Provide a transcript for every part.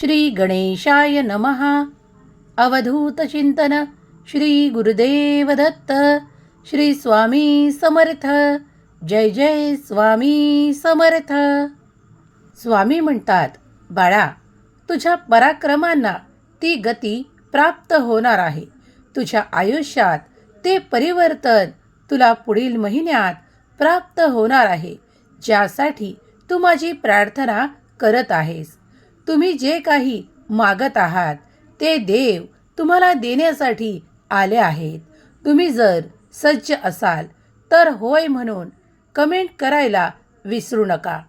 श्री गणेशाय नमः अवधूतचिंतन श्री गुरुदेव दत्त श्री स्वामी समर्थ। जय जय स्वामी समर्थ। स्वामी म्हणतात बाळा तुझ्या पराक्रमांना ती गती प्राप्त होणार आहे. तुझ्या आयुष्यात ते परिवर्तन तुला पुढील महिन्यात प्राप्त होणार आहे. ज्यासाठी तू माझी प्रार्थना करत आहेस. तुम्ही जे काही मागत आहात ते देव तुम्हाला देण्यासाठी आले आहेत. तुम्ही जर सज्ज असाल तर होय म्हणून कमेंट करायला विसरू नका.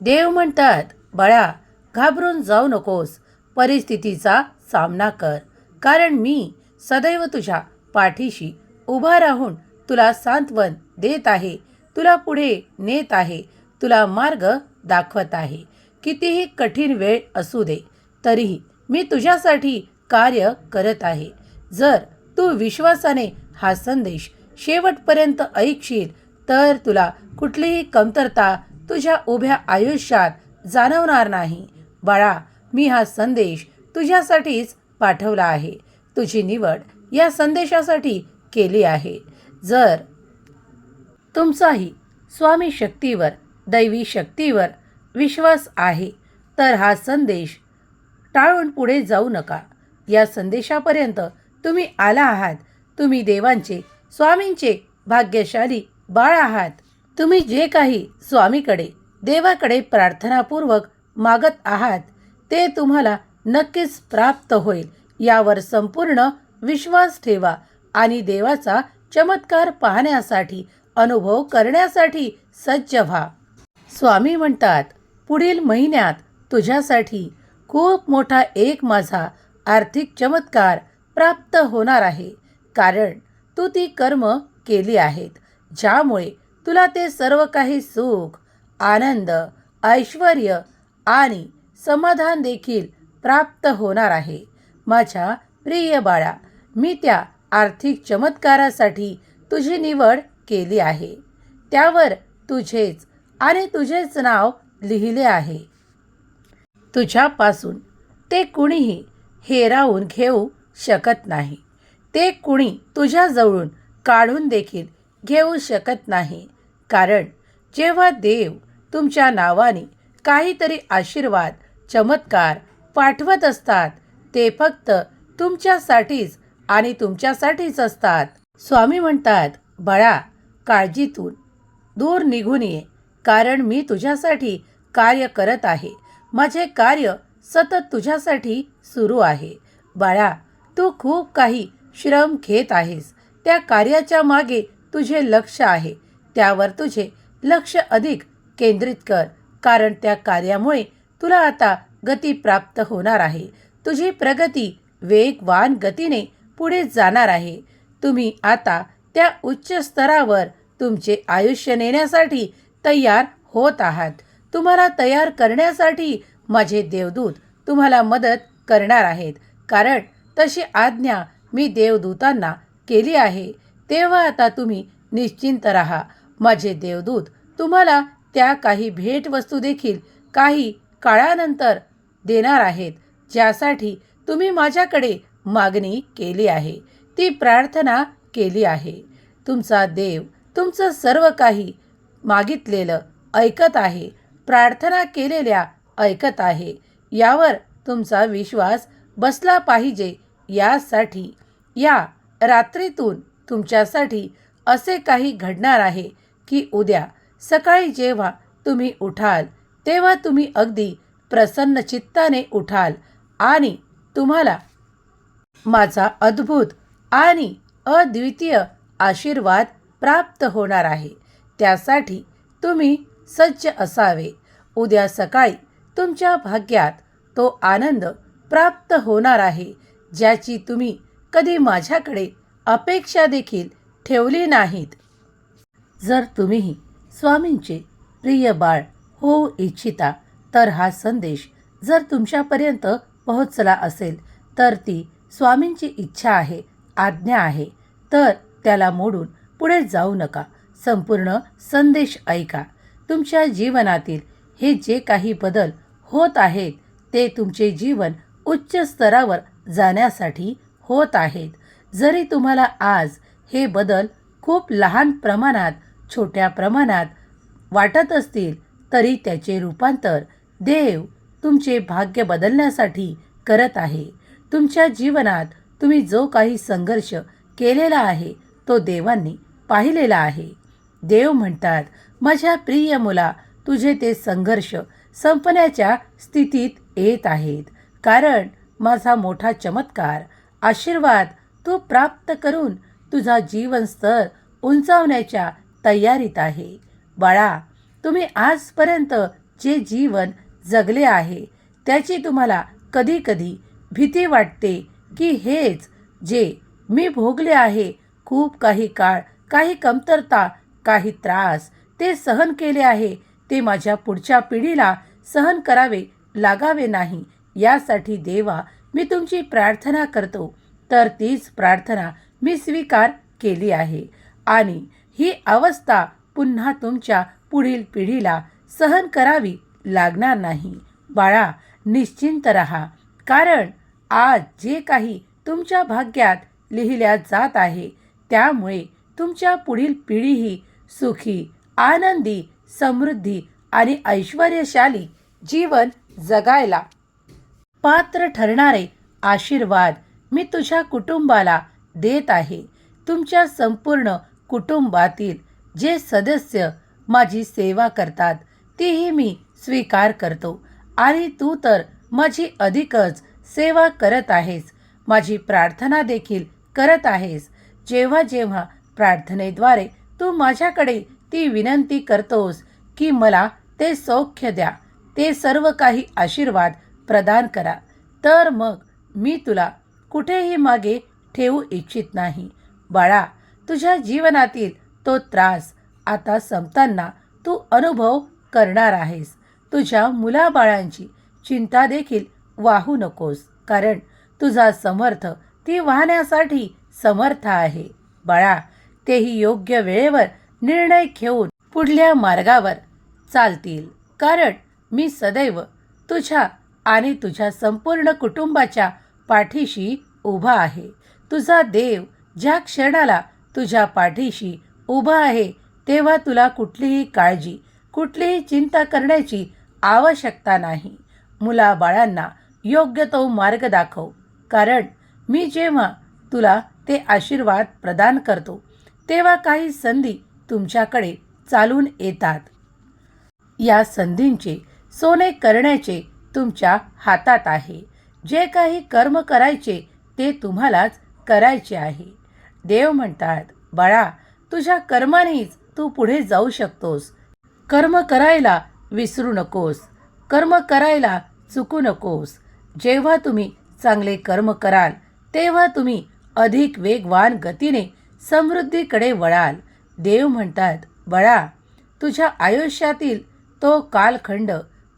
देव म्हणतात बाळा घाबरून जाऊ नकोस परिस्थितीचा सामना कर कारण मी सदैव तुझ्या पाठीशी उभा राहून तुला सांत्वन देत आहे तुला पुढे नेत आहे तुला मार्ग दाखवत आहे. कितीही कठीण वेळ असू दे तरीही मी तुझ्यासाठी कार्य करत आहे. जर तू विश्वासाने हा संदेश शेवटपर्यंत ऐकशील तर तुला कुठलीही कमतरता तुझ्या उभ्या आयुष्यात जाणवणार नाही. बाळा मी हा संदेश तुझ्यासाठीच पाठवला आहे. तुझी निवड या संदेशासाठी केली आहे. जर तुमचाही स्वामी शक्तीवर दैवी शक्तीवर विश्वास आहे तर हा संदेश टाळून पुढे जाऊ नका. या संदेशापर्यंत तुम्ही आला आहात. तुम्ही देवांचे स्वामींचे भाग्यशाली बाळ आहात. तुम्ही जे काही स्वामीकडे देवाकडे प्रार्थनापूर्वक मागत आहात ते तुम्हाला नक्कीच प्राप्त होईल. यावर संपूर्ण विश्वास ठेवा आणि देवाचा चमत्कार पाहण्यासाठी अनुभव करण्यासाठी सज्ज व्हा. स्वामी म्हणतात पुढील महिन्यात तुझ्यासाठी खूप मोठा एक माझा आर्थिक चमत्कार प्राप्त होणार आहे. कारण तू ती कर्म केली आहेत. ज्यामुळे तुला ते सर्व काही सुख आनंद ऐश्वर आणि समाधान देखील प्राप्त होणार आहे. माझ्या प्रिय बाळा मी त्या आर्थिक चमत्कारासाठी तुझी निवड केली आहे. त्यावर तुझेच आणि तुझेच नाव लिहिले आहे. तुझ्यापासून ते कुणीही हेरावून घेऊ शकत नाही. ते कुणी तुझ्याजवळून काढून देखील घेऊ शकत नाही. कारण जेव्हा देव तुमच्या नावाने काहीतरी आशीर्वाद चमत्कार पाठवत असतात ते फक्त तुमच्यासाठीच आणि तुमच्यासाठीच असतात. स्वामी म्हणतात बाळा काळजीतून दूर निघून ये कारण मी तुझ्यासाठी कार्य करत आहे. माझे कार्य सतत तुझ्यासाठी सुरू आहे. बाळा तू खूप काही श्रम घेत आहेस. त्या कार्याच्या मागे तुझे लक्ष आहे. त्यावर तुझे लक्ष अधिक केंद्रित कर कारण त्या कार्यामुळे तुला आता गती प्राप्त होणार आहे. तुझी प्रगती वेगवान गतीने पुढे जाणार आहे. तुम्ही आता त्या उच्च स्तरावर तुमचे आयुष्य नेण्यासाठी तयार होत आहात. तुम्हाला तयार करण्यासाठी माझे देवदूत तुम्हाला मदत करणार आहेत. कारण तशी आज्ञा मी देवदूतांना केली आहे. तेव्हा आता तुम्ही निश्चिंत राहा. माझे देवदूत तुम्हाला त्या काही भेटवस्तू देखील काही काळानंतर देणार आहेत ज्यासाठी तुम्ही माझ्याकडे मागणी केली आहे. ती प्रार्थना केली आहे. तुमचा देव तुमचं सर्व काही मागितलेलं ऐकत आहे. प्रार्थना केलेल्या ऐकत आहे. यावर तुमचा विश्वास बसला पाहिजे यासाठी. या रात्रीतून तुमच्यासाठी असे काही घडणार आहे की उद्या सकाळी जेव्हा तुम्ही उठाल तेव्हा तुम्ही अगदी प्रसन्न चित्ताने उठाल आणि तुम्हाला माझा अद्भुत आणि अद्वितीय आशीर्वाद प्राप्त होणार आहे. त्यासाठी तुम्ही सज्ज असावे. उद्या सकाळी तुमच्या भाग्यात तो आनंद प्राप्त होणार आहे ज्याची तुम्ही कधी माझ्याकडे अपेक्षा देखील ठेवली नाहीत. जर तुम्हीही स्वामींचे प्रिय बाळ होऊ इच्छिता तर हा संदेश जर तुमच्यापर्यंत पोहोचला असेल तर ती स्वामींची इच्छा आहे आज्ञा आहे तर त्याला मोडून पुढे जाऊ नका. संपूर्ण संदेश ऐका. तुमच्या जीवनातील हे जे काही बदल होत आहेत ते तुमचे जीवन उच्च स्तरावर जाण्यासाठी होत आहेत. जरी तुम्हाला आज हे बदल खूप लहान प्रमाणात छोट्या प्रमाणात वाटत असतील तरी त्याचे रूपांतर देव तुमचे भाग्य बदलण्यासाठी करत आहे. तुमच्या जीवनात तुम्ही जो काही संघर्ष केलेला आहे तो देवांनी पाहिलेला आहे. देव म्हणतात माझ्या प्रिय मुला तुझे ते संघर्ष संपण्याच्या स्थितीत येत आहेत. कारण माझा मोठा चमत्कार आशीर्वाद तू प्राप्त करून तुझा जीवनस्तर उंचावण्याच्या तयारीत आहे. बाळा तुम्ही आजपर्यंत जे जीवन जगले आहे त्याची तुम्हाला कधी कधी भीती वाटते की हेच जे मी भोगले आहे खूप काही काळ काही कमतरता काही त्रास ते सहन केले आहे. ते माझ्या पुढच्या पिढीला सहन करावे लागावे नाही. यासाठी देवा मी तुमची प्रार्थना करतो. तर तीच प्रार्थना मी स्वीकार केली आहे. आणि ही अवस्था पुन्हा तुमच्या पुढील पिढीला सहन करावी लागणार नाही. बाळा निश्चिंत रहा. कारण आज जे काही तुमच्या भाग्यात लिहिल्या जात आहे त्यामुळे तुमच्या पुढील पिढीही सुखी आनंदी समृद्धी आणि ऐश्वर्यशाली जीवन जगायला. पात्र ठरणारे आशीर्वाद मी तुझ्या कुटुंबाला देत आहे. तुमच्या संपूर्ण कुटुंबातील जे सदस्य माझी सेवा करतात तीही मी स्वीकार करतो. आणि तू तर माझी अधिकच सेवा करत आहेस. माझी प्रार्थना देखील करत आहेस. जेव्हा जेव्हा प्रार्थनेद्वारे तू माझ्याकडे ती विनंती करतोस की मला ते सौख्य द्या. ते सर्व काही आशीर्वाद प्रदान करा. तर मग मी तुला कुठेही मागे ठेवू इच्छित नाही. बाळा तुझ्या जीवनातील तो त्रास आता संपताना तू अनुभव करणार आहेस. तुझ्या मुलाबाळांची चिंता देखील वाहू नकोस कारण तुझा समर्थ ती वाहण्यासाठी समर्थ आहे. बाळा तेही योग्य वेळेवर निर्णय घेऊन पुढल्या मार्गावर चालतील. कारण मी सदैव तुझ्या आणि तुझ्या संपूर्ण कुटुंबाच्या पाठीशी उभा आहे. तुझा देव ज्या क्षणाला तुझ्या पाठीशी उभा आहे तेव्हा तुला कुठलीही काळजी कुठलीही चिंता करण्याची आवश्यकता नाही. मुलाबाळांना योग्य तो मार्ग दाखव. कारण मी जेव्हा तुला ते आशीर्वाद प्रदान करतो तेव्हा काही संधी तुमच्याकडे चालून येतात. या संधींचे सोने करण्याचे तुमच्या हातात आहे. जे काही कर्म करायचे ते तुम्हालाच करायचे आहे. देव म्हणतात बाळा तुझ्या कर्मानेच तू पुढे जाऊ शकतोस. कर्म करायला विसरू नकोस. कर्म करायला चुकू नकोस. जेव्हा तुम्ही चांगले कर्म कराल तेव्हा तुम्ही अधिक वेगवान गतीने समृद्धीकडे वळाल. देव म्हणतात बळा तुझ्या आयुष्यातील तो कालखंड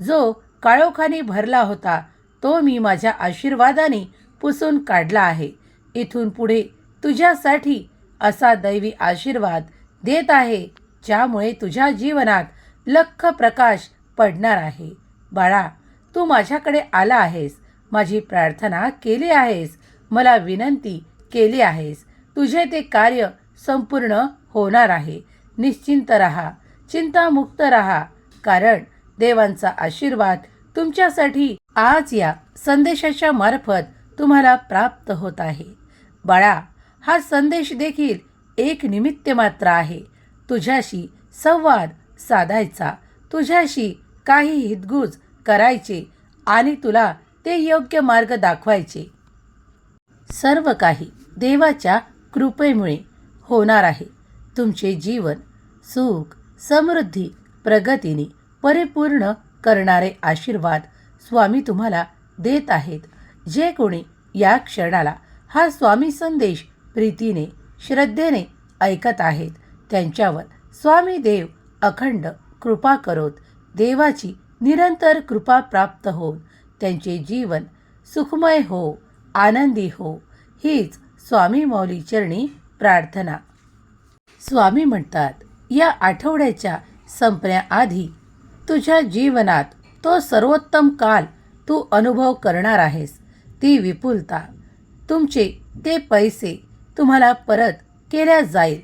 जो काळोखाने भरला होता तो मी माझ्या आशीर्वादाने पुसून काढला आहे. इथून पुढे तुझ्यासाठी असा दैवी आशीर्वाद देत आहे ज्यामुळे तुझ्या जीवनात लख प्रकाश पडणार आहे. बाळा तू माझ्याकडे आला आहेस माझी प्रार्थना केली आहेस मला विनंती केली आहेस. तुझे ते कार्य संपूर्ण होणार आहे. निश्चिंत रहा. चिंतामुक्त रहा. कारण देवांचा आशीर्वाद तुमच्यासाठी आज या संदेशाच्या मार्फत तुम्हाला प्राप्त होत आहे. बाळा हा संदेश देखील एक निमित्त मात्र आहे. तुझ्याशी संवाद साधायचा. तुझ्याशी काही हितगुज करायचे आणि तुला ते योग्य मार्ग दाखवायचे. सर्व काही देवाच्या कृपेमुळे होणार आहे. तुमचे जीवन सुख समृद्धी प्रगतीने परिपूर्ण करणारे आशीर्वाद स्वामी तुम्हाला देत आहेत. जे कोणी या क्षणाला हा स्वामी संदेश प्रीतीने श्रद्धेने ऐकत आहेत त्यांच्यावर स्वामी देव अखंड कृपा करोत देवाची निरंतर कृपा प्राप्त होऊन त्यांचे जीवन सुखमय हो आनंदी हो. हीच स्वामी मौली चरणी प्रार्थना. स्वामी म्हणतात या आठवड्याच्या संपण्याआधी तुझ्या जीवनात तो सर्वोत्तम काल तू अनुभव करणार आहेस. ती विपुलता तुमचे ते पैसे तुम्हाला परत केल्या जाईल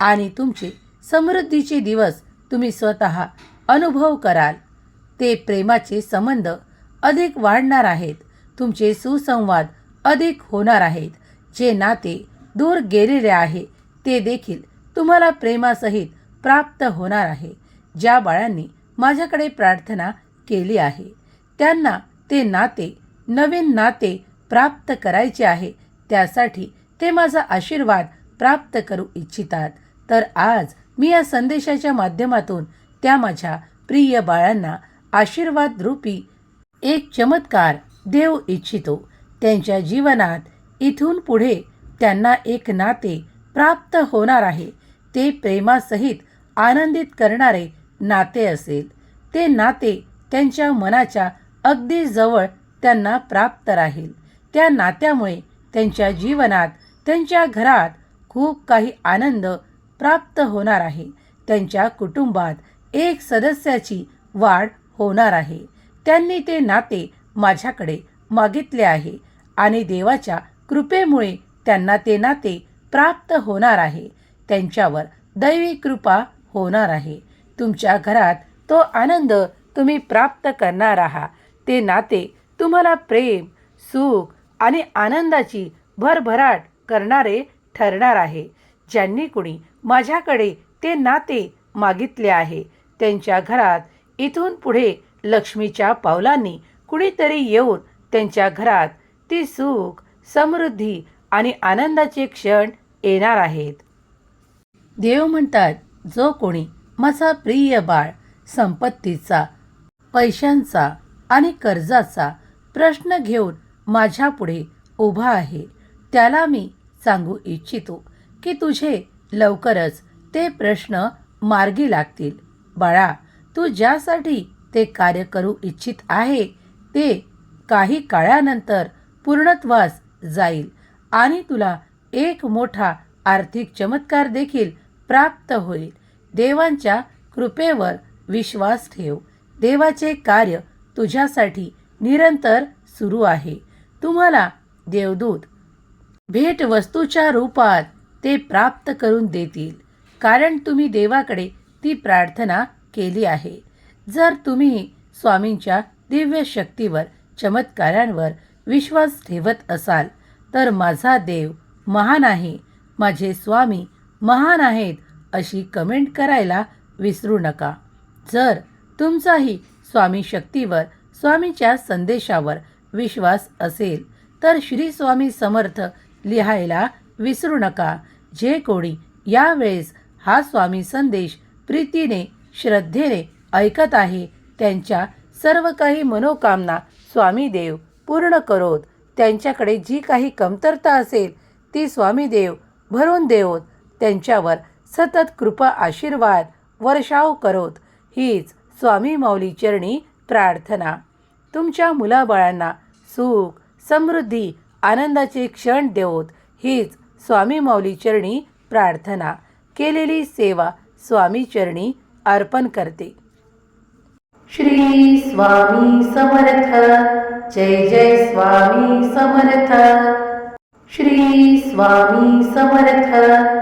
आणि तुमचे समृद्धीचे दिवस तुम्ही स्वतः अनुभव कराल. ते प्रेमाचे संबंध अधिक वाढणार आहेत. तुमचे सुसंवाद अधिक होणार आहेत. जे नाते दूर गेलेले आहे ते देखील तुम्हाला प्रेमासहित प्राप्त होणार आहे. ज्या बाळांनी माझ्याकडे प्रार्थना केली आहे त्यांना ते नाते नवीन नाते प्राप्त करायचे आहे त्यासाठी ते माझा आशीर्वाद प्राप्त करू इच्छितात. तर आज मी या संदेशाच्या माध्यमातून त्या माझ्या प्रिय बाळांना आशीर्वाद रूपी एक चमत्कार देऊ इच्छितो. त्यांच्या जीवनात इथून पुढे त्यांना एक नाते प्राप्त होणार आहे. ते प्रेमासहित आनंदित करणारे नाते असेल. ते नाते त्यांच्या मनाच्या अगदी जवळ त्यांना प्राप्त राहील. त्या नात्यामुळे त्यांच्या जीवनात त्यांच्या घरात खूप काही आनंद प्राप्त होणार आहे. त्यांच्या कुटुंबात एक सदस्याची वाढ होणार आहे. त्यांनी ते नाते माझ्याकडे मागितले आहे आणि देवाच्या कृपेमुळे त्यांना ते नाते प्राप्त होणार आहे. त्यांच्यावर दैवी कृपा होणार आहे. तुमच्या घरात तो आनंद तुम्ही प्राप्त करणार आहात. ते नाते तुम्हाला प्रेम सुख आणि आनंदाची भरभराट करणारे ठरणार आहे. ज्यांनी कुणी माझ्याकडे ते नाते मागितले आहे त्यांच्या घरात इथून पुढे लक्ष्मीच्या पावलांनी कुणीतरी येऊन त्यांच्या घरात ती सुख समृद्धी आणि आनंदाचे क्षण येणार आहेत. देव म्हणतात जो कोणी माझा प्रिय बाळ संपत्तीचा पैशांचा आणि कर्जाचा प्रश्न घेऊन माझ्यापुढे उभा आहे त्याला मी सांगू इच्छितो की तुझे लवकरच ते प्रश्न मार्गी लागतील. बाळा तू ज्यासाठी ते कार्य करू इच्छित आहे ते काही काळानंतर पूर्णत्वास जाईल आणि तुला एक मोठा आर्थिक चमत्कार देखील प्राप्त होईल. देवांच्या कृपेवर विश्वास ठेव. देवाचे कार्य तुझ्यासाठी निरंतर सुरू आहे. तुम्हाला देवदूत भेटवस्तूच्या रूपात ते प्राप्त करून देतील. कारण तुम्ही देवाकडे ती प्रार्थना केली आहे. जर तुम्ही स्वामींच्या दिव्य शक्तीवर चमत्कारांवर विश्वास ठेवत असाल तर माझा देव महान आहे. माझे स्वामी महान आहेत. अशी कमेंट करायला विसरू नका. जर तुमचाही स्वामी शक्तीवर स्वामीच्या संदेशावर विश्वास असेल तर श्री स्वामी समर्थ लिहायला विसरू नका. जे कोणी यावेळेस हा स्वामी संदेश प्रीतीने श्रद्धेने ऐकत आहे त्यांच्या सर्व काही मनोकामना स्वामी देव पूर्ण करोत. त्यांच्याकडे जी काही कमतरता असेल ती स्वामी देव भरून देवोत. त्यांच्यावर सतत कृपा आशीर्वाद वर्षाव करोत. हीच स्वामी माऊली चरणी प्रार्थना. तुमच्या मुलाबाळांना सुख समृद्धी आनंदाचे क्षण देवोत. हीच स्वामी माऊली चरणी प्रार्थना. केलेली सेवा स्वामी चरणी अर्पण करते. श्री स्वामी समर्थ. जय जय स्वामी समर्थ. श्री स्वामी समर्थ.